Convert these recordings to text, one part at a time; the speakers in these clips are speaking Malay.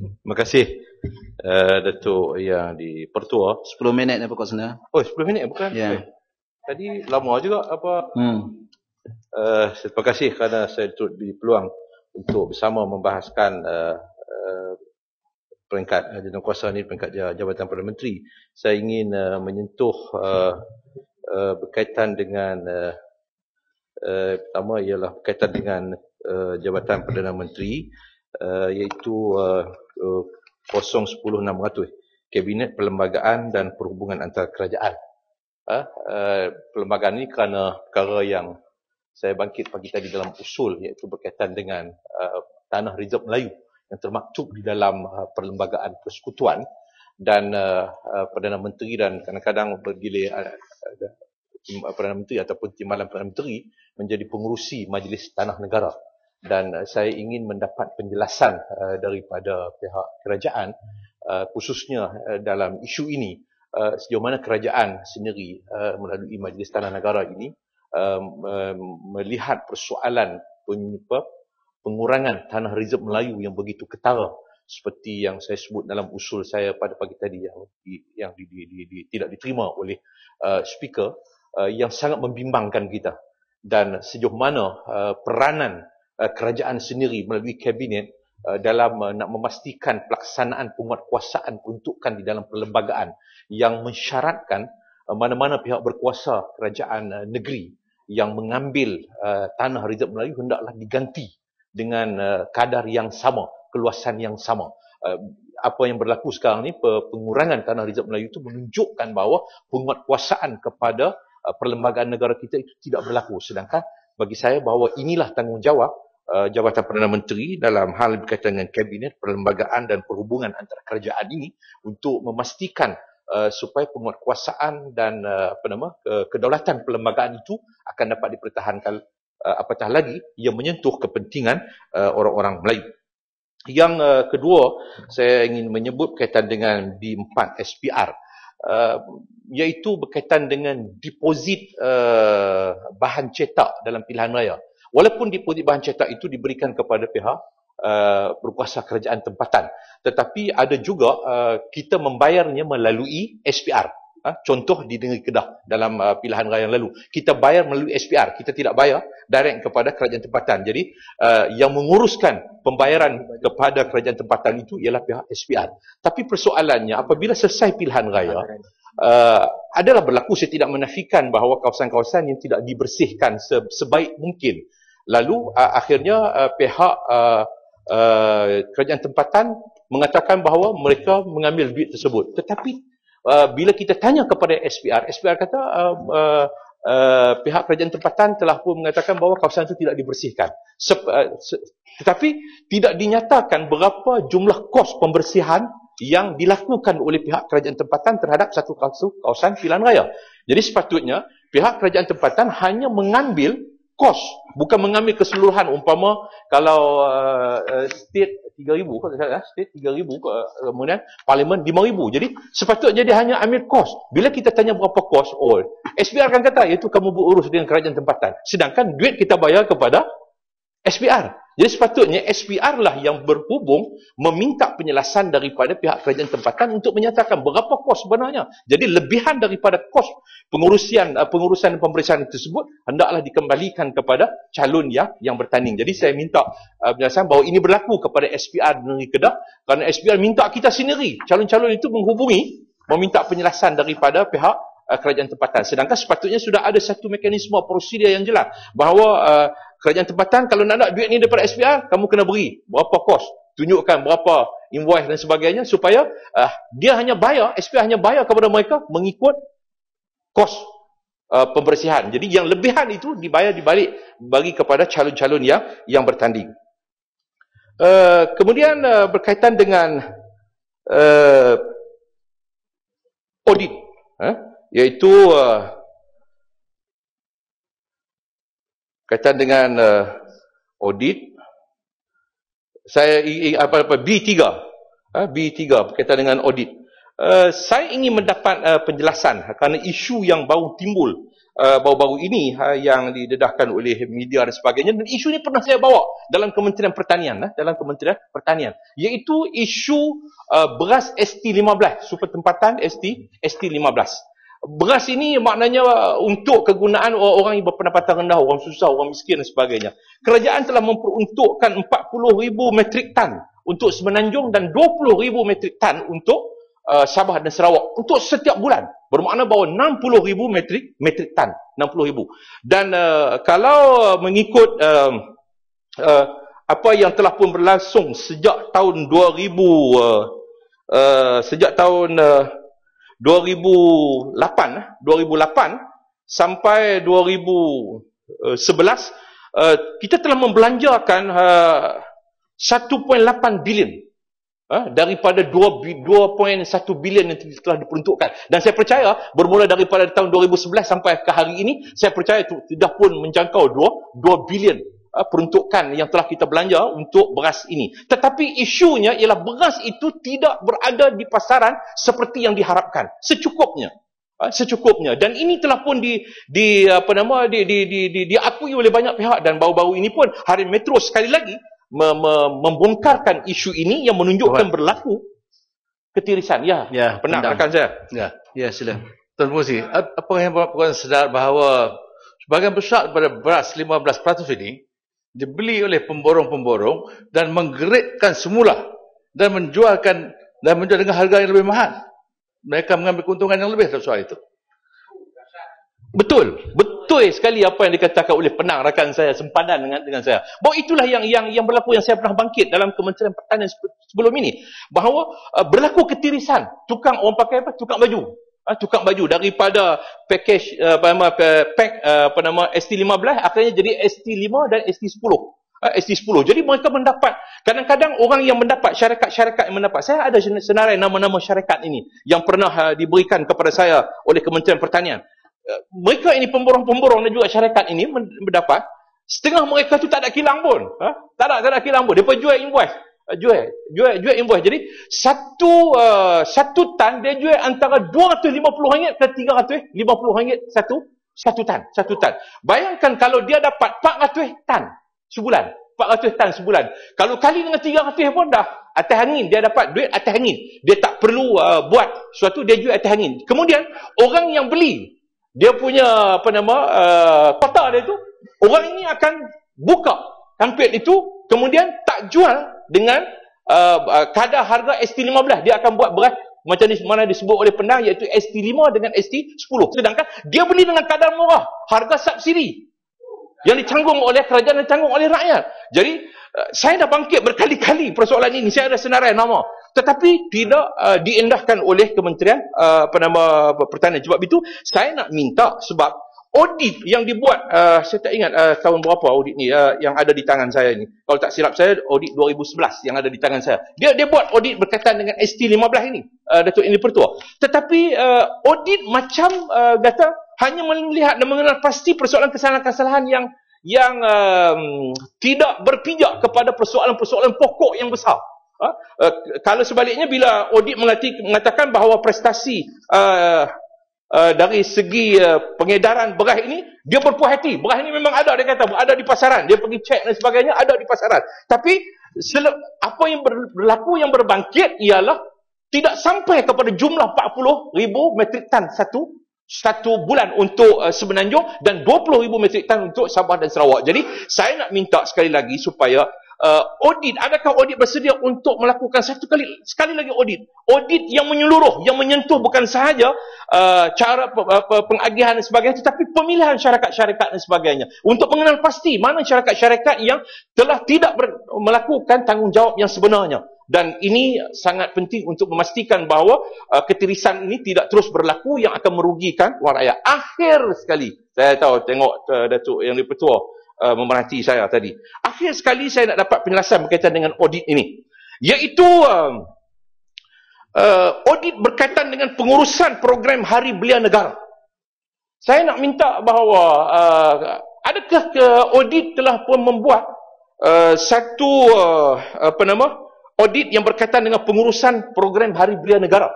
Terima kasih uh, Datuk yang di Pertua. 10 minit ni pokok sana. Oh, 10 minit bukan? Ya. Eh, Tadi lama juga apa. Hmm. Uh, terima kasih kerana saya turut beri peluang untuk bersama membahaskan uh, uh, peringkat uh, jawatan kuasa ni peringkat Jabatan Perdana Menteri. Saya ingin uh, menyentuh uh, uh, berkaitan dengan uh, uh, pertama ialah berkaitan dengan uh, Jabatan Perdana Menteri uh, iaitu uh, uh, 010600 Kabinet Perlembagaan dan Perhubungan Antara Kerajaan. Uh, uh, perlembagaan ini kerana perkara yang saya bangkit pagi tadi dalam usul iaitu berkaitan dengan uh, tanah reserve Melayu yang termaktub di dalam uh, perlembagaan persekutuan. Dan uh, uh, Perdana Menteri dan kadang-kadang bergilir uh, uh, Perdana Menteri ataupun Timbalan Perdana Menteri menjadi pengurusi Majlis Tanah Negara dan uh, saya ingin mendapat penjelasan uh, daripada pihak kerajaan uh, khususnya uh, dalam isu ini. Uh, sejauh mana kerajaan sendiri uh, melalui Majlis Tanah Negara ini uh, uh, melihat persoalan penyebab pengurangan tanah reserve Melayu yang begitu ketara seperti yang saya sebut dalam usul saya pada pagi tadi yang yang di, di, di, di, tidak diterima oleh uh, speaker uh, yang sangat membimbangkan kita. Dan sejauh mana uh, peranan kerajaan sendiri melalui kabinet uh, dalam uh, nak memastikan pelaksanaan penguatkuasaan peruntukan di dalam perlembagaan yang mensyaratkan uh, mana-mana pihak berkuasa kerajaan uh, negeri yang mengambil uh, tanah reserve Melayu hendaklah diganti dengan uh, kadar yang sama keluasan yang sama. Uh, apa yang berlaku sekarang ni pengurangan tanah reserve Melayu itu menunjukkan bahawa penguatkuasaan kepada uh, perlembagaan negara kita itu tidak berlaku. Sedangkan bagi saya bahawa inilah tanggungjawab uh, Jabatan Perdana Menteri dalam hal berkaitan dengan kabinet perlembagaan dan perhubungan antara kerajaan ini untuk memastikan uh, supaya penguatkuasaan dan uh, apa nama uh, kedaulatan perlembagaan itu akan dapat dipertahankan uh, apatah lagi ia menyentuh kepentingan uh, orang-orang Melayu. Yang uh, kedua, saya ingin menyebut berkaitan dengan B4 SPR. Uh, iaitu berkaitan dengan deposit uh, bahan cetak dalam pilihan raya. Walaupun deposit bahan cetak itu diberikan kepada pihak uh, berkuasa kerajaan tempatan. Tetapi ada juga uh, kita membayarnya melalui SPR. Ha? Contoh di Negeri Kedah dalam uh, pilihan raya yang lalu. Kita bayar melalui SPR. Kita tidak bayar direct kepada kerajaan tempatan. Jadi uh, yang menguruskan pembayaran kepada kerajaan tempatan itu ialah pihak SPR. Tapi persoalannya apabila selesai pilihan raya, uh, adalah berlaku saya tidak menafikan bahawa kawasan-kawasan yang tidak dibersihkan se- sebaik mungkin. Lalu uh, akhirnya uh, pihak uh, uh, kerajaan tempatan mengatakan bahawa mereka mengambil duit tersebut. Tetapi Uh, bila kita tanya kepada SPR, SPR kata uh, uh, uh, pihak kerajaan tempatan telah pun mengatakan bahawa kawasan itu tidak dibersihkan. Sep, uh, se, tetapi tidak dinyatakan berapa jumlah kos pembersihan yang dilakukan oleh pihak kerajaan tempatan terhadap satu kawasan pilihan raya. Jadi sepatutnya pihak kerajaan tempatan hanya mengambil kos, bukan mengambil keseluruhan. Umpama kalau uh, uh, state 3000 kalau saya state 3000 uh, kemudian parlimen 5000 jadi sepatutnya dia hanya ambil kos. Bila kita tanya berapa kos oh SPR akan kata iaitu kamu berurus dengan kerajaan tempatan. Sedangkan duit kita bayar kepada SPR jadi sepatutnya SPR lah yang berhubung meminta penjelasan daripada pihak kerajaan tempatan untuk menyatakan berapa kos sebenarnya. Jadi lebihan daripada kos pengurusan pengurusan pemeriksaan tersebut hendaklah dikembalikan kepada calon yang yang bertanding. Jadi saya minta uh, penjelasan bahawa ini berlaku kepada SPR Negeri Kedah kerana SPR minta kita sendiri calon-calon itu menghubungi meminta penjelasan daripada pihak uh, kerajaan tempatan. Sedangkan sepatutnya sudah ada satu mekanisme prosedur yang jelas bahawa uh, kerajaan tempatan kalau nak nak duit ni daripada SPR kamu kena beri berapa kos. Tunjukkan berapa invoice dan sebagainya supaya uh, dia hanya bayar SPR hanya bayar kepada mereka mengikut kos uh, pembersihan. Jadi yang lebihan itu dibayar dibalik bagi kepada calon-calon yang yang bertanding. Uh, kemudian uh, berkaitan dengan uh, audit uh, iaitu uh, kaitan dengan uh, audit saya apa apa B3 uh, B3 berkaitan dengan audit. Uh, saya ingin mendapat uh, penjelasan kerana isu yang baru timbul uh, baru-baru ini uh, yang didedahkan oleh media dan sebagainya. Dan isu ini pernah saya bawa dalam Kementerian Pertanian uh, dalam Kementerian Pertanian. Iaitu isu uh, beras ST15 super tempatan ST ST15 beras ini maknanya untuk kegunaan orang-orang yang berpendapatan rendah orang susah orang miskin dan sebagainya. Kerajaan telah memperuntukkan 40,000 metrik tan untuk Semenanjung dan 20,000 metrik tan untuk uh, Sabah dan Sarawak untuk setiap bulan. Bermakna bahawa 60,000 metrik metrik tan 60,000 dan uh, kalau mengikut uh, uh, apa yang telah pun berlangsung sejak tahun 2000 uh, uh, sejak tahun uh, 2008 2008 sampai 2011 uh, kita telah membelanjakan uh, 1.8 bilion uh, daripada 2.1 bilion yang telah diperuntukkan. Dan saya percaya bermula daripada tahun 2011 sampai ke hari ini, saya percaya sudah pun menjangkau 2, 2 bilion peruntukan yang telah kita belanja untuk beras ini. Tetapi isunya ialah beras itu tidak berada di pasaran seperti yang diharapkan. Secukupnya. Uh, secukupnya dan ini telah pun di di apa nama di di di, di diakui oleh banyak pihak dan baru-baru ini pun hari Metro sekali lagi me, me, membongkarkan isu ini yang menunjukkan Tuhan. berlaku ketirisan. Ya, ya pernah rakan saya. Ya, ya sila. Tuan Muzi, apa yang Puan sedar bahawa sebagian besar daripada beras 15% ini dibeli oleh pemborong-pemborong dan menggerakkan semula dan menjualkan dan menjual dengan harga yang lebih mahal. Mereka mengambil keuntungan yang lebih atas soal itu. Betul, betul sekali apa yang dikatakan oleh penang rakan saya sempadan dengan dengan saya. Bahawa itulah yang yang yang berlaku yang saya pernah bangkit dalam Kementerian Pertanian sebelum ini. Bahawa uh, berlaku ketirisan tukang orang pakai apa? Tukang baju. Uh, tukang baju daripada package uh, apa nama pack uh, apa nama ST15 akhirnya jadi ST5 dan ST10. Uh, ST10. Jadi mereka mendapat kadang-kadang orang yang mendapat syarikat-syarikat yang mendapat saya ada senarai nama-nama syarikat ini yang pernah uh, diberikan kepada saya oleh Kementerian Pertanian mereka ini pemborong-pemborong dan juga syarikat ini mendapat setengah mereka tu tak ada kilang pun ha? tak ada tak ada kilang pun depa jual invoice uh, jual jual jual invoice. Jadi satu uh, satu tan dia jual antara 250 ringgit ke 350 ringgit satu satu tan satu tan. Bayangkan kalau dia dapat 400 tan sebulan 400 tan sebulan. Kalau kali dengan 300 pun dah atas angin dia dapat duit atas angin. Dia tak perlu uh, buat sesuatu dia jual atas angin. Kemudian orang yang beli dia punya apa nama uh, kotak dia tu orang ini akan buka kampit itu kemudian tak jual dengan uh, uh kadar harga ST15 dia akan buat berat macam ni mana disebut oleh pendang iaitu ST5 dengan ST10 sedangkan dia beli dengan kadar murah harga subsidi yang dicanggung oleh kerajaan dan dicanggung oleh rakyat. Jadi uh, saya dah bangkit berkali-kali persoalan ini saya ada senarai nama. Tetapi tidak uh, diendahkan oleh Kementerian uh, apa nama Pertanian. Sebab itu saya nak minta sebab audit yang dibuat uh, saya tak ingat uh, tahun berapa audit ni uh, yang ada di tangan saya ni. Kalau tak silap saya audit 2011 yang ada di tangan saya. Dia dia buat audit berkaitan dengan ST15 ini. Uh, Datuk Ini Pertua. Tetapi uh, audit macam uh, kata hanya melihat dan mengenal pasti persoalan kesalahan-kesalahan yang yang um, tidak berpijak kepada persoalan-persoalan pokok yang besar. Ha? Uh, kalau sebaliknya bila audit mengatakan bahawa prestasi uh, uh, dari segi uh, pengedaran beras ini dia berpuas hati. Beras ini memang ada dia kata ada di pasaran. Dia pergi cek dan sebagainya ada di pasaran. Tapi apa yang berlaku yang berbangkit ialah tidak sampai kepada jumlah 40 ribu metrik tan satu satu bulan untuk uh, semenanjung dan 20 ribu metrik tan untuk Sabah dan Sarawak. Jadi saya nak minta sekali lagi supaya uh, audit. Adakah audit bersedia untuk melakukan satu kali sekali lagi audit? Audit yang menyeluruh yang menyentuh bukan sahaja uh, cara uh, pengagihan dan sebagainya tetapi pemilihan syarikat-syarikat dan sebagainya. Untuk mengenal pasti mana syarikat-syarikat yang telah tidak ber, melakukan tanggungjawab yang sebenarnya. Dan ini sangat penting untuk memastikan bahawa uh, ketirisan ini tidak terus berlaku yang akan merugikan orang rakyat akhir sekali saya tahu tengok uh, Datuk yang dipertua uh, memerhati saya tadi. Akhir sekali saya nak dapat penjelasan berkaitan dengan audit ini. Iaitu uh, uh, audit berkaitan dengan pengurusan program Hari Belia Negara. Saya nak minta bahawa uh, adakah ke audit telah pun membuat uh, satu uh, apa nama audit yang berkaitan dengan pengurusan program Hari Belia Negara.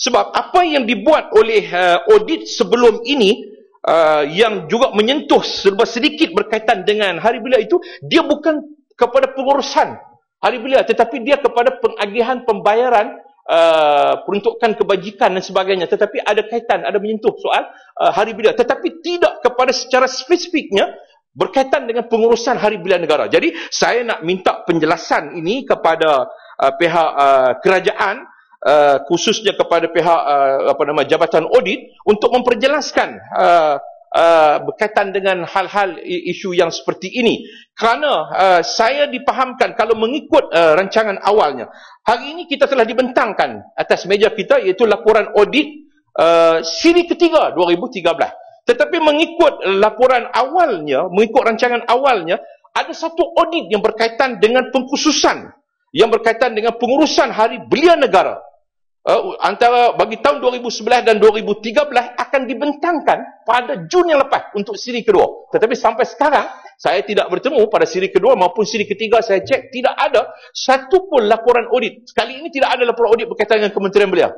Sebab apa yang dibuat oleh uh, audit sebelum ini uh, yang juga menyentuh serba sedikit berkaitan dengan hari belia itu, dia bukan kepada pengurusan hari belia tetapi dia kepada pengagihan pembayaran uh, peruntukan kebajikan dan sebagainya. Tetapi ada kaitan ada menyentuh soal uh, hari belia tetapi tidak kepada secara spesifiknya berkaitan dengan pengurusan hari belia negara. Jadi saya nak minta penjelasan ini kepada uh, pihak uh, kerajaan uh, khususnya kepada pihak uh, apa nama jabatan audit untuk memperjelaskan uh, uh, berkaitan dengan hal-hal isu yang seperti ini. Kerana uh, saya dipahamkan kalau mengikut uh, rancangan awalnya hari ini kita telah dibentangkan atas meja kita iaitu laporan audit uh, siri ketiga 2013 tetapi mengikut laporan awalnya mengikut rancangan awalnya ada satu audit yang berkaitan dengan pengkhususan yang berkaitan dengan pengurusan hari belia negara uh, antara bagi tahun 2011 dan 2013 akan dibentangkan pada Jun yang lepas untuk siri kedua. Tetapi sampai sekarang saya tidak bertemu pada siri kedua maupun siri ketiga saya cek tidak ada satu pun laporan audit. Sekali ini tidak ada laporan audit berkaitan dengan kementerian belia.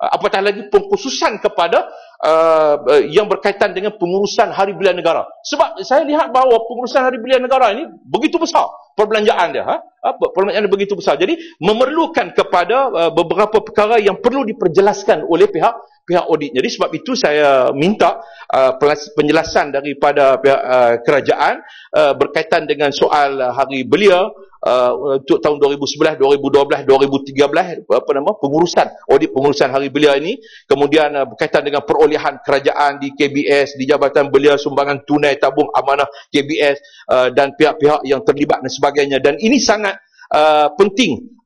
Uh, apatah lagi pengkhususan kepada uh, yang berkaitan dengan pengurusan hari belia negara. Sebab saya lihat bahawa pengurusan hari belia negara ini begitu besar perbelanjaan dia. Ha? Apa? Dia begitu besar. Jadi memerlukan kepada uh, beberapa perkara yang perlu diperjelaskan oleh pihak pihak audit. Jadi sebab itu saya minta uh, penjelasan daripada pihak uh, kerajaan uh, berkaitan dengan soal hari belia uh, untuk tahun 2011, 2012, 2013 apa nama pengurusan audit pengurusan hari belia ini kemudian uh, berkaitan dengan perolehan kerajaan di KBS di Jabatan Belia Sumbangan Tunai Tabung Amanah KBS uh, dan pihak-pihak yang terlibat dan sebagainya dan ini sangat uh, penting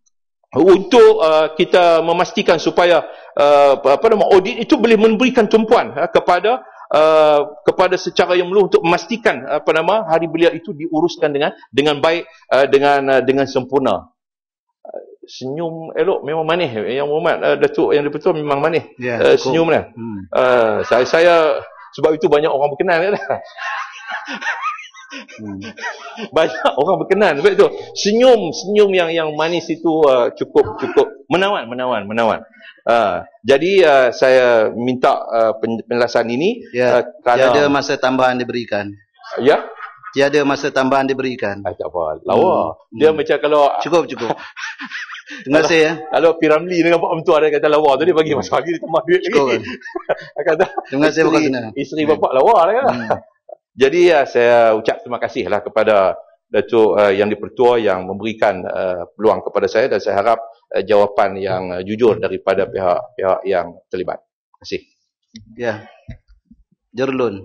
untuk uh, kita memastikan supaya uh, apa nama audit itu boleh memberikan tumpuan uh, kepada uh, kepada secara yang melu untuk memastikan apa nama hari belia itu diuruskan dengan dengan baik uh, dengan uh, dengan sempurna uh, senyum elok memang manis yang Muhammad uh, Datuk yang dipertua memang manis yeah, ya, uh, senyum dia hmm. uh, saya saya sebab itu banyak orang berkenan kan Hmm. Banyak orang berkenan sebab itu. Senyum, senyum yang yang manis itu uh, cukup cukup menawan, menawan, menawan. Uh, jadi uh, saya minta uh, penjelasan ini ya, uh, kerana tiada masa tambahan diberikan. Ya. Tiada masa tambahan diberikan. Ah, tak apa. Lawa. Hmm. Dia hmm. macam kalau cukup cukup. Terima kasih ya. Kalau Piramli dengan Pak Mentua ada kata lawa tu dia bagi masa pagi dia tambah duit lagi. kata, Terima kasih Pak Kina. Isteri bapak lawa lah kan. Hmm. Jadi ya, saya ucap terima kasihlah kepada Datuk uh, yang dipertua yang memberikan uh, peluang kepada saya dan saya harap uh, jawapan yang uh, jujur daripada pihak-pihak yang terlibat. Terima kasih. Ya. Jerlun.